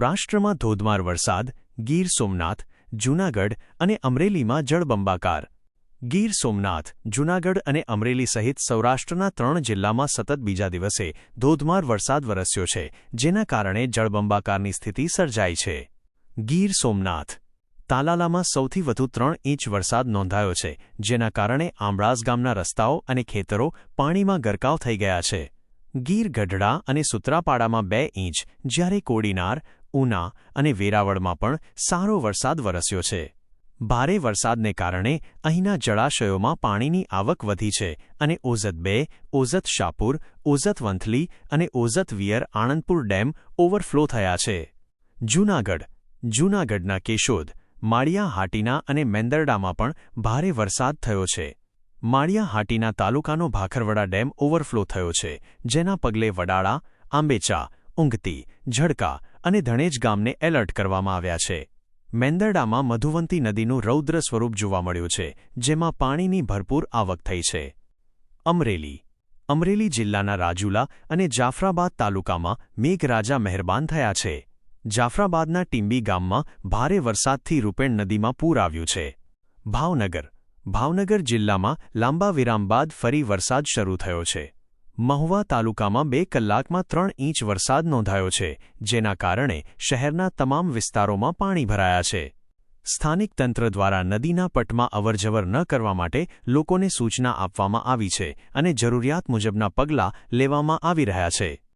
સૌરાષ્ટ્રમાં ધોધમાર વરસાદ, ગીર સોમનાથ, જૂનાગઢ અને અમરેલીમાં જળબંબાકાર. ગીર સોમનાથ, જૂનાગઢ અને અમરેલી સહિત સૌરાષ્ટ્રના ત્રણ જિલ્લામાં સતત બીજા દિવસે ધોધમાર વરસાદ વરસ્યો છે, જેના કારણે જળબંબાકારની સ્થિતિ સર્જાઈ છે. ગીર સોમનાથ. તાલાલામાં સૌથી વધુ ત્રણ ઇંચ વરસાદ નોંધાયો છે, જેના કારણે આંબળાસ ગામના રસ્તાઓ અને ખેતરો પાણીમાં ગરકાવ થઈ ગયા છે. ગીર ગઢડા અને સુત્રાપાડામાં બે ઇંચ, જ્યારે કોડીનાર ઉના અને વેરાવળમાં પણ સારો વરસાદ વરસ્યો છે. ભારે વરસાદને કારણે અહીંના જળાશયોમાં પાણીની આવક વધી છે અને ઓઝત બે, ઓઝત શાપુર ઓઝત વંથલી અને Ozat weir Anandpur dam overflow થયા છે. જૂનાગઢ, જૂનાગઢના કેશોદ માળિયા હાટીના અને મેંદરડામાં પણ ભારે વરસાદ થયો છે. માળિયા હાટીના તાલુકાનો ભાખરવડા ડેમ ઓવરફ્લો થયો છે, જેના પગલે વડાળા, આંબેચા, ઊંઘતી, ઝડકા અને ધણેજ ગામને એલર્ટ કરવામાં આવ્યા છે. મેંદરડામાં મધુવંતી નદીનું રૌદ્ર સ્વરૂપ જોવા મળ્યું છે, જેમાં પાણીની ભરપૂર આવક થઈ છે. અમરેલી. અમરેલી જિલ્લાના રાજુલા અને જાફરાબાદ તાલુકામાં મેઘરાજા મહેરબાન થયા છે. જાફરાબાદના ટીંબી ગામમાં ભારે વરસાદથી રૂપેણ નદીમાં પૂર આવ્યું છે. ભાવનગર. ભાવનગર જિલ્લામાં લાંબા વિરામ બાદ ફરી વરસાદ શરૂ થયો છે. મહુવા તાલુકામાં બે કલાકમાં ત્રણ ઇંચ વરસાદ નોંધાયો છે, જેના કારણે શહેરના તમામ વિસ્તારોમાં પાણી ભરાયા છે. સ્થાનિક તંત્ર દ્વારા નદીના પટમાં અવરજવર ન કરવા માટે લોકોને સૂચના આપવામાં આવી છે અને જરૂરિયાત મુજબના પગલાં લેવામાં આવી રહ્યા છે.